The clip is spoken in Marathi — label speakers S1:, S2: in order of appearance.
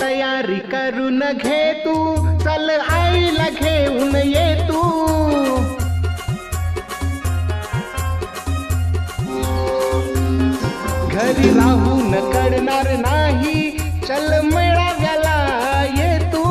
S1: तयारी करून घे तू. चल आईला घेऊन ये तू. घरी राहून कर